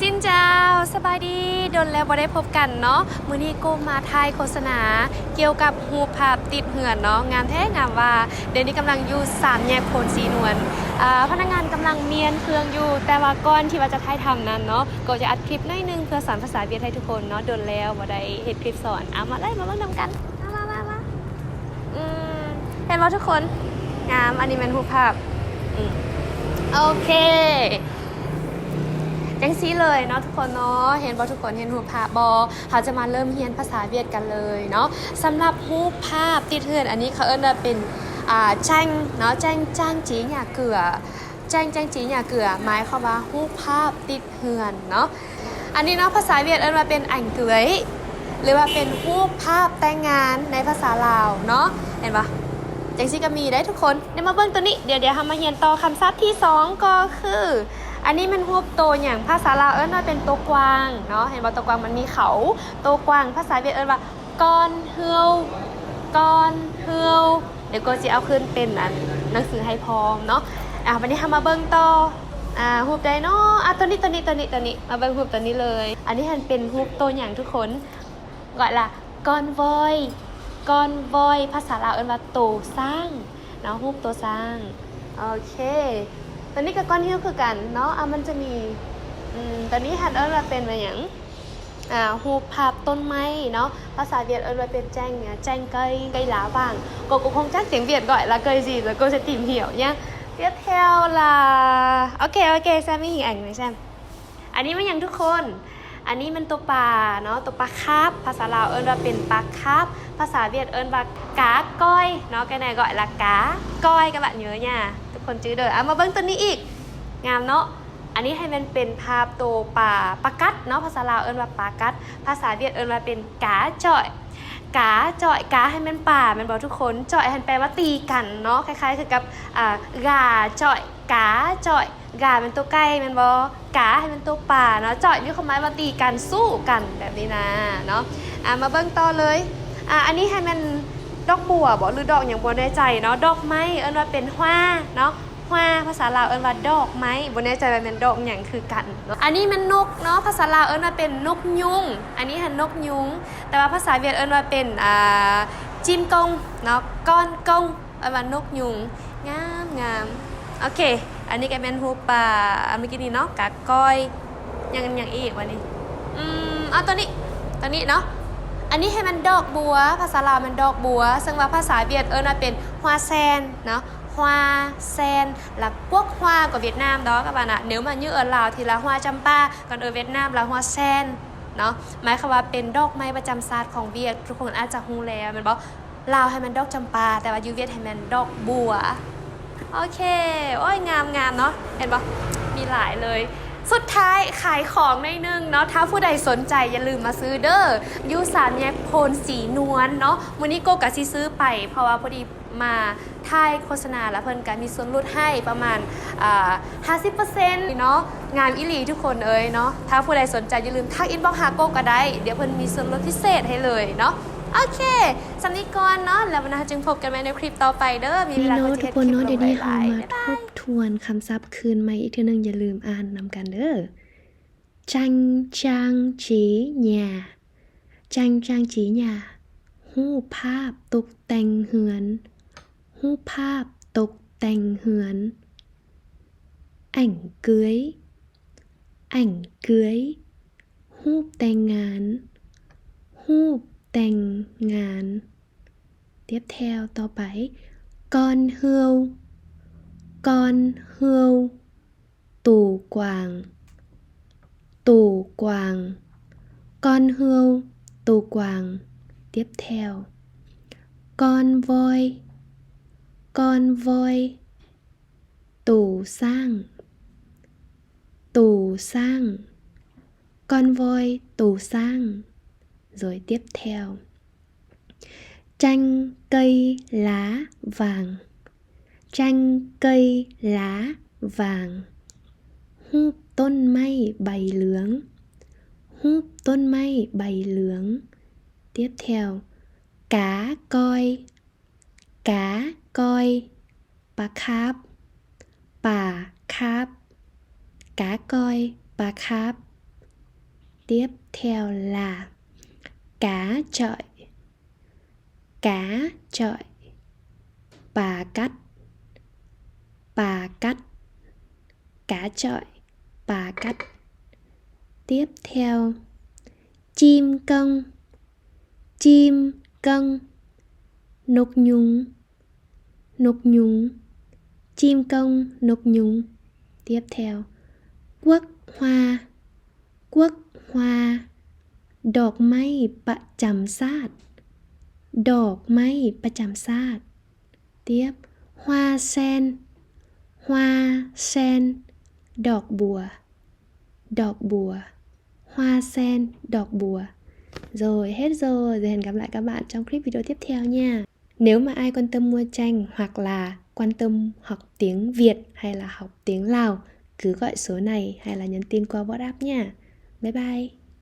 สินเจ้าสบายดีโดนแล้วบ่ได้พบกันเนาะมื้อนี้โกมาถ่ายโฆษณา เกี่ยวกับรูปภาพติดเหือนเนาะงามแท้งามว่า เดี๋ยวนี้กำลังอยู่สามแยกโพนสีนวลอ่าพนักงานกำลังเมียนเครื่องอยู่ แต่ว่าก่อนที่ว่าจะถ่ายทำนั้นเนาะก็จะอัดคลิปหน่อยหนึงเพื่อสอนภาษาเวียดให้ทุกคนเนาะโดนแล้วบ่ได้เฮ็ดคลิปสอนเอามาเลยมาเบิ่งนำกันมามามามาอืมเห็นบ่ทุกคนงามอันนี้เป็นรูปภาพอืมโอเค จังซี่เลยเนาะทุกคนเนาะเห็นบอทุกคนเห็นรูภาพบอเขาจะมาเริ่มเรียนภาษาเวียดกันเลยเนาะสำหรับรูปภาพติดเทือนอันนี้เขาเอิ้นว่าเป็นอ่าแจ้งเนาะแจ้งจ้างจีหยาเกลือแจ้งแจ้งจีหยาเกลือหมายความว่ารูปภาพติดเฮือนเนาะอันนี้เนาะภาษาเวียดเอิ้นว่าเป็นอังเกยหรือว่าเป็นรูปภาพแต่งงานในภาษาลาวเนาะเห็นปะจังซี่ก็มีได้ทุกคนเดี๋ยวมาเบิ่งตัวนี้เดี๋ยวเดี๋ยวทำมาเรียนต่อคำศัพท์ที่ 2 ก็คือ อันนี้มันรูปโตอย่างภาษาลาวเอิ้นว่าเป็นตัวกวางเนาะเห็นว่าตัวกวางมันมีเขาตัวกวางภาษาเวียดเอิ้นว่าก้อนเฮืวก้อนเฮืวเดี๋ยวก็จะเอาขึ้นเป็นอันหนังสือให้พร้อมเนาะอะวันนี้ทำมาเบิ่งต่ออ่ารูปใดเนาะอะตัวนี้ตัวนี้ตัวนี้ตัวนี้มาเบิ่งรูปตัวนี้เลย อันนี้มันเป็นรูปตัวอย่างทุกคนก่อนละก้อนวอยก้อนวอยภาษาลาวเอิ้นว่าโตสร้างเนาะรูปโตสร้าง โอเค ตอนนี้กับก้อนหิ้วคือกันเนาะอะมันจะมีอืมตอนนี้หัดเอิ้นว่าเป็นมาอย่างอ่ารูภาพต้นไม้เนาะภาษาเวียดเอิ้นว่าเป็นแจ้งเนี่ยแจ้ง cây cây lá vàng cô cũng không chắc tiếng Việt gọi là cây gì rồi cô sẽ tìm hiểu nhá tiếp theo là ok ok xem cái hình ảnh này xem อันนี้มันยังทุกคน อันนี้มันตัวปลาเนาะตัวปลาคาบภาษาลาวเอิ้นว่าเป็นปลาคาบภาษาเวียดเอิ้นว่ากาก้อยเนาะ cái này gọi là cá coi các bạn nhớ nha ทุก คนจื้อเด้อเอามาเบิ่งตัวนี้อีก งามเนาะ อันนี้ให้มันเป็นภาพตัวปลาปลากัดเนาะ ภาษาลาวเอิ้นว่าปลากัด ภาษาเวียดเอิ้นว่าเป็นกาจ่อยกาจ่อยกาให้มันป่ามันบอกทุกคนจ่อยให้มันแปลว่าตีกันเนาะ คล้ายๆ คือกับอ่ากาจ่อยกาจ่อยกาเป็นตัวไก่มันบอกาให้เป็นตัวป่าเนาะจ่อยมีความหมายว่าตีกันสู้กันแบบนี้นะเนาะ อะมาเบิ่งต่อเลย อะอันนี้ให้มัน ดอกบัวบอกหรือดอกอย่างบัวแน่ใจเนาะดอกไม้เอิ้นว่าเป็น hoa เนาะ hoa ภาษาลาวเอิ้นว่าดอกไม้บ่แน่ใจว่าเป็นดอกอย่างคือกันเนาะอันนี้มันนกเนาะภาษาลาวเอิ้นว่าเป็นนกยุงอันนี้หันนกยุงแต่ว่าภาษาเวียดเอิ้นว่าเป็นอ่าจิมกงเนาะก้อนกงเอิ้นว่านกยุงงามงามโอเค อันนี้ก็เป็นฮูปลาอันเมื่อกี้นี้เนาะกาก้อยยังยังอีกวันนี้อืมเอาตัวนี้ตัวนี้เนาะ อันนี้ให้มันดอกบัว ภาษาลาวมันดอกบัว ซึ่งว่าภาษาเวียดเอิ้นว่าเป็นฮวาแซนเนาะฮวาแซน là quốc hoa của Việt Nam đó các bạn ạ nếu mà như ở Lào thì là hoa champa còn ở Việt Nam là hoa sen เนาะหมายความว่าเป็นดอกไม้ประจำศาสตร์ของเวียดทุกคนอาจจะฮู้แล้วมันบอกลาวให้มันดอกจำปา แต่ว่ายูเวียดให้มันดอกบัว โอเค โอ้ยงามงามเนาะเห็นปะมีหลายเลย สุดท้ายขายของในนึงเนาะถ้าผู้ใดสนใจอย่าลืมมาซื้อเด้อยูสามแยกโพนสีนวลเนาะวันนี้โกกะซิซื้อไป เพราะว่าพอดีมาถ่ายโฆษณาแล้วเพิ่นกันมีส่วนลดให้ประมาณอ่า50%เนาะงานอิลีทุกคนเอ้ยเนาะถ้าผู้ใดสนใจอย่าลืมทักอินบ็อกหาโกก็ได้ เดี๋ยวเพิ่นมีส่วนลดพิเศษให้เลยเนาะ โอเคสำนีก่อนเนาะแล้ววันหน้าจึงพบกันใหม่ในคลิปต่อไปเด้อมีเวนี่ลาเนาะก็ทุจะกคนเนาะฮ็เดี๋ยวนี้คลิปลเรางมาบ๊ายบายทบทวนคำศัพท์คืนใหม่อีกทีหนึงอย่าลืมอ่านนำกันเด้อจังจางจีหยาจังจางจีหยาหูปภาพตกแต่งเหือนหูปภาพตกแต่งเหือนอ่งเกยอ่งเกยหูปแต่งงานหูป แต่งงาน tiếp theo ต่อไป con hươu con hươu tù quàng tù quàng con hươu tù quàng tiếp theo con voi con voi tù sang tù sang con voi tù sang Rồi tiếp theo tranh cây lá vàng tranh cây lá vàng húp ต้นไม้ใบเหลือง húp ต้นไม้ใบเหลือง tiếp theo cá coi cá coi ปลาคาบป่าคาบ cá coi ปลาคาบ tiếp theo là cá chọi. Cá chọi. Bà cắt. Bà cắt. Cá chọi. Bà cắt. Tiếp theo. Chim cân. Chim cân. Nục nhung nục nhung chim công nục nhung tiếp theo. Quốc hoa. Quốc hoa. ดอกไม้ประจำชาติ ดอกไม้ประจำชาติ เทียบฮวาแซนฮวาแซน ดอกบัว ดอกบัว hoa sen, đọt bùa. Rồi, hết rồi. Rồi hẹn gặp lại các bạn trong clip video tiếp theo nha. Nếu mà ai quan tâm mua tranh hoặc là quan tâm học tiếng Việt hay là học tiếng Lào, cứ gọi số này hay là nhắn tin qua WhatsApp nha. Bye bye.